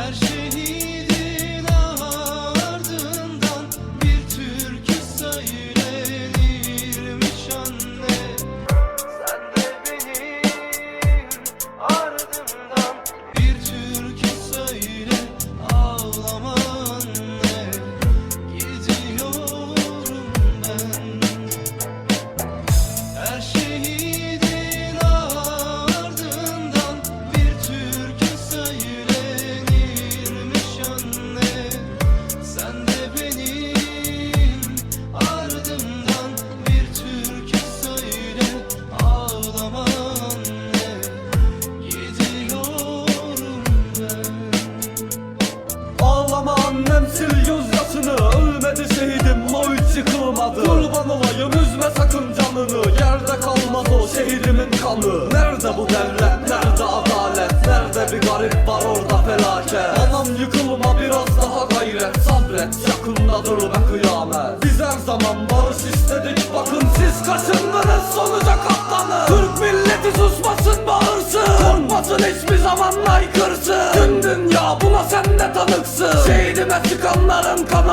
Ardından bir türkü söylenirmiş anne yıkılmadı Kurban olayım üzme sakın canını. Yerde kalmaz o şehidimin kanı. Nerede bu devlet nerede adalet? Nerede bir garip var orada felaket? Anam yıkılma biraz daha gayret. Sabret yakındadır be kıyamet. Biz her zaman barış istedik. Bakın siz kaçındınız sonuca katlanın. Türk milleti susmasın bağırsın. Korkmasın hiçbir zaman aykırsın. Tüm dünya buna sen de tanıksın. Şehidime sıkanların kanı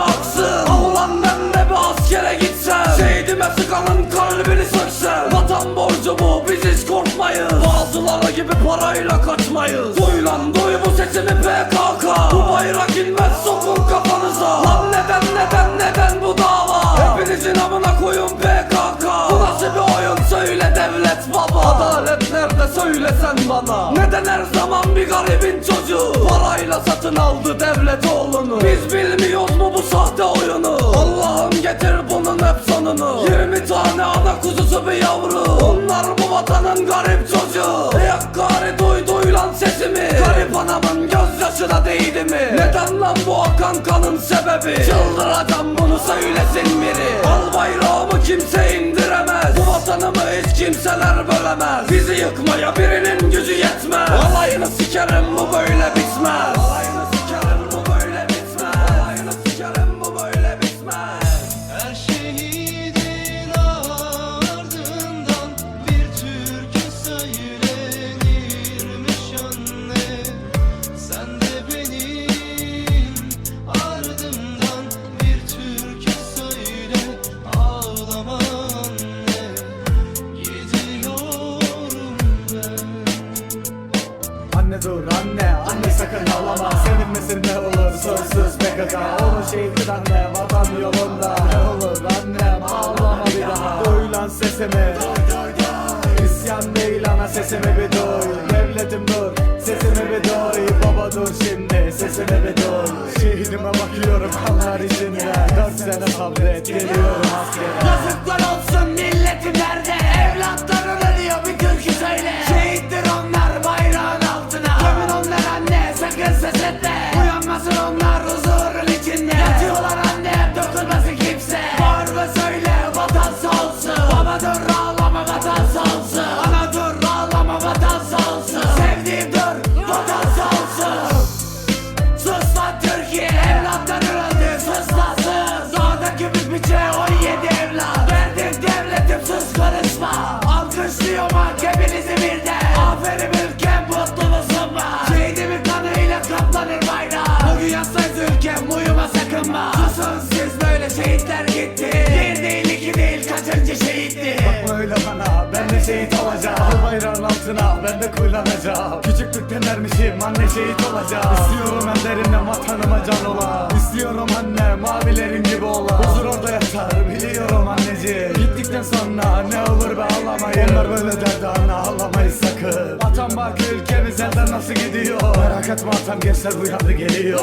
hiç korkmayız. Bazıları gibi parayla kaçmayız. Duy lan duy bu sesimi PKK Bu bayrak inmez sokun kafanıza. Lan neden neden neden bu dava? Hepinizin amına koyun PKK Bu nasıl bir oyun? Söyle devlet baba. Adalet nerede? Söylesen bana. Neden her zaman bir garibin çocuğu? Parayla satın aldı devlet oğlunu. Biz bilmiyoruz mu bu sahte oyunu? Allah'ım getir bunun hep sonunu. 20 tane ana kuzusu bir yavru vatanın garip çocuğu. Ey Hakkari duy duy lan sesimi. Garip anamın gözyaşı da değdi mi? Neden lan bu akan kanın sebebi? Çıldıracağım bunu söylesin biri. Al bayrağımı kimse indiremez. Bu vatanımı hiç kimseler bölemez. Bizi yıkmaya birinin gücü yetmez. Alayını sikerim bu böyle bitmez PKK Onun şehit anne vatan yolunda. Ne olur annem ağlama bir daha. Duy lan sesimi. İsyan değil ana sesimi bir duy. Devletim dur sesimi bir duy. Baba dur şimdi sesimi bir duy. Şehidime bakıyorum kanlar içinde. Dört sene sabret geliyorum askere. Yazıklar olsun milletim nerede? Evlatların ölüyor bir türkü söyle. Şehittir onlar uyuma sakınma. Susun siz böyle şehitler gitti. Bir değil iki değil kaçıncı şehitti. Bakma öyle bana ben de şehit olacağım. Al bayrağın altına ben de kullanacağım. Küçüklükten ermişim anne şehit olacağım. İstiyorum en derinden vatanıma can ola İstiyorum anne mavilerin gibi ola Huzur orada yatar biliyorum anneciğim. Gittikten sonra ne olur be ağlamayın. Onlar böyle derdi anne ağlamayız sakın. Vatan bak ülkemiz elden nasıl gidiyor? Merak etme atam gençler bu yandı geliyor